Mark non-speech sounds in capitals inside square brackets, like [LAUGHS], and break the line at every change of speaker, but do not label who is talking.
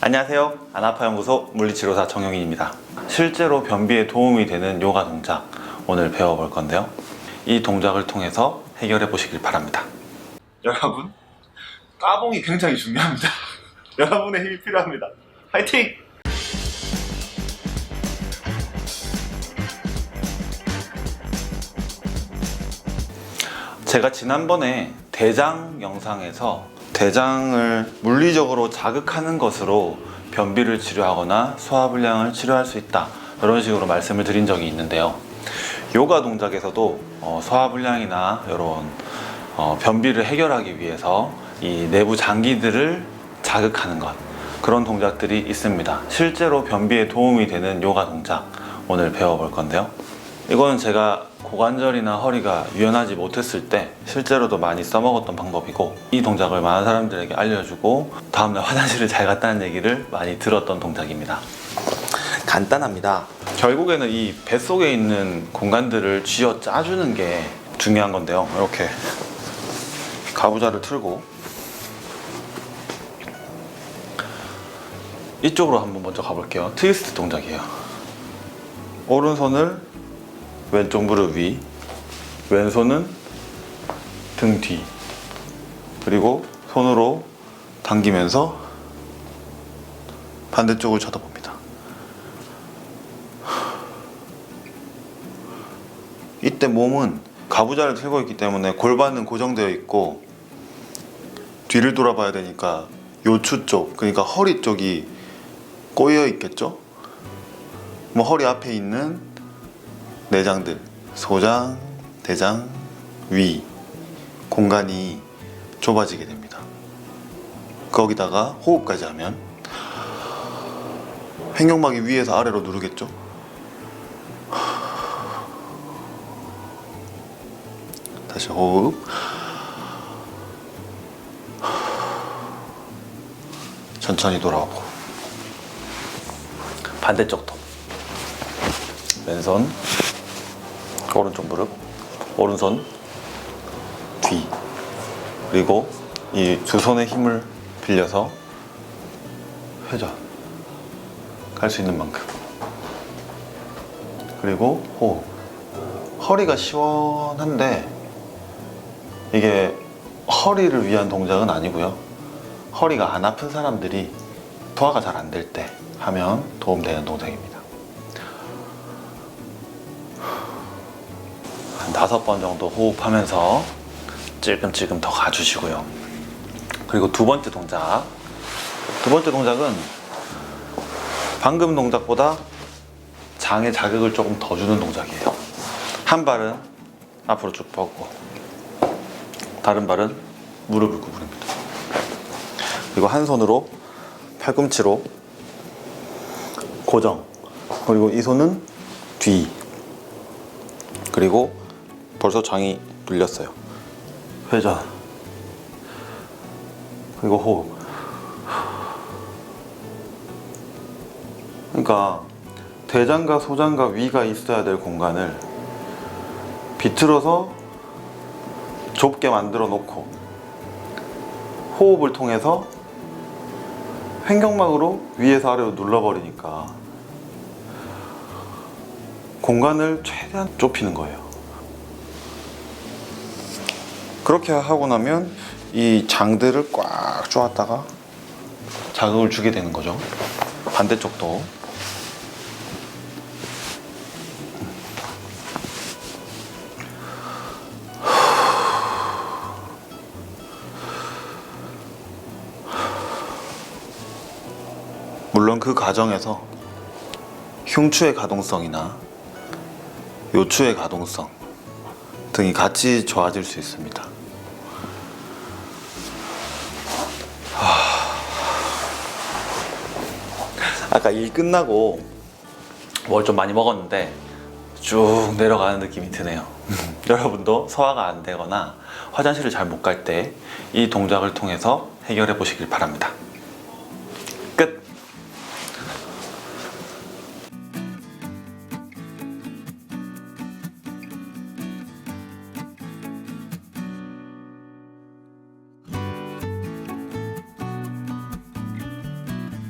안녕하세요. 아나파연구소 물리치료사 정용인입니다. 실제로 변비에 도움이 되는 요가 동작 오늘 배워볼 건데요. 이 동작을 통해서 해결해 보시길 바랍니다. 여러분, 까봉이 굉장히 중요합니다. [LAUGHS] 여러분의 힘이 필요합니다. 화이팅! 제가 지난번에 대장 영상에서 대장을 물리적으로 자극하는 것으로 변비를 치료하거나 소화불량을 치료할 수 있다. 이런 식으로 말씀을 드린 적이 있는데요. 요가 동작에서도 어, 소화불량이나 이런 어, 변비를 해결하기 위해서 이 내부 장기들을 자극하는 것. 그런 동작들이 있습니다. 실제로 변비에 도움이 되는 요가 동작 오늘 배워볼 건데요. 이거는 제가 고관절이나 허리가 유연하지 못했을 때 실제로도 많이 써먹었던 방법이고 이 동작을 많은 사람들에게 알려주고 다음날 화장실을 잘 갔다는 얘기를 많이 들었던 동작입니다. 간단합니다. 결국에는 이 뱃속에 있는 공간들을 쥐어 짜주는 게 중요한 건데요. 이렇게 가부좌를 틀고 이쪽으로 한번 먼저 가볼게요. 트위스트 동작이에요. 오른손을 왼쪽 무릎 위, 왼손은 등 뒤, 그리고 손으로 당기면서 반대쪽을 쳐다봅니다. 이때 몸은 가부좌를 틀고 있기 때문에 골반은 고정되어 있고 뒤를 돌아봐야 되니까 요추 쪽, 그러니까 허리 쪽이 꼬여 있겠죠? 뭐 허리 앞에 있는 내장들, 소장, 대장, 위 공간이 좁아지게 됩니다. 거기다가 호흡까지 하면 횡격막이 위에서 아래로 누르겠죠? 다시 호흡. 천천히 돌아오고 반대쪽도 왼손 오른쪽 무릎, 오른손, 뒤. 그리고 이 두 손의 힘을 빌려서 회전. 갈수 있는 만큼. 그리고 호흡. 허리가 시원한데 이게 허리를 위한 동작은 아니고요. 허리가 안 아픈 사람들이 소화가 잘 안 될 때 하면 도움되는 동작입니다. 한 다섯 번 정도 호흡하면서 찔끔찔끔 더 가주시고요. 그리고 두 번째 동작. 두 번째 동작은 방금 동작보다 장에 자극을 조금 더 주는 동작이에요. 한 발은 앞으로 쭉 뻗고, 다른 발은 무릎을 구부립니다. 그리고 한 손으로 팔꿈치로 고정. 그리고 이 손은 뒤. 그리고 벌써 장이 눌렸어요. 회전. 그리고 호흡. 그러니까 대장과 소장과 위가 있어야 될 공간을 비틀어서 좁게 만들어 놓고 호흡을 통해서 횡격막으로 위에서 아래로 눌러버리니까 공간을 최대한 좁히는 거예요. 그렇게 하고 나면 이 장들을 꽉 조았다가 자극을 주게 되는 거죠. 반대쪽도. 물론 그 과정에서 흉추의 가동성이나 요추의 가동성 등이 같이 좋아질 수 있습니다. 아까 일 끝나고 뭘 좀 많이 먹었는데 쭉 내려가는 느낌이 드네요. 여러분도 소화가 안 되거나 화장실을 잘 못 갈 때 이 동작을 통해서 해결해 보시길 바랍니다. 끝!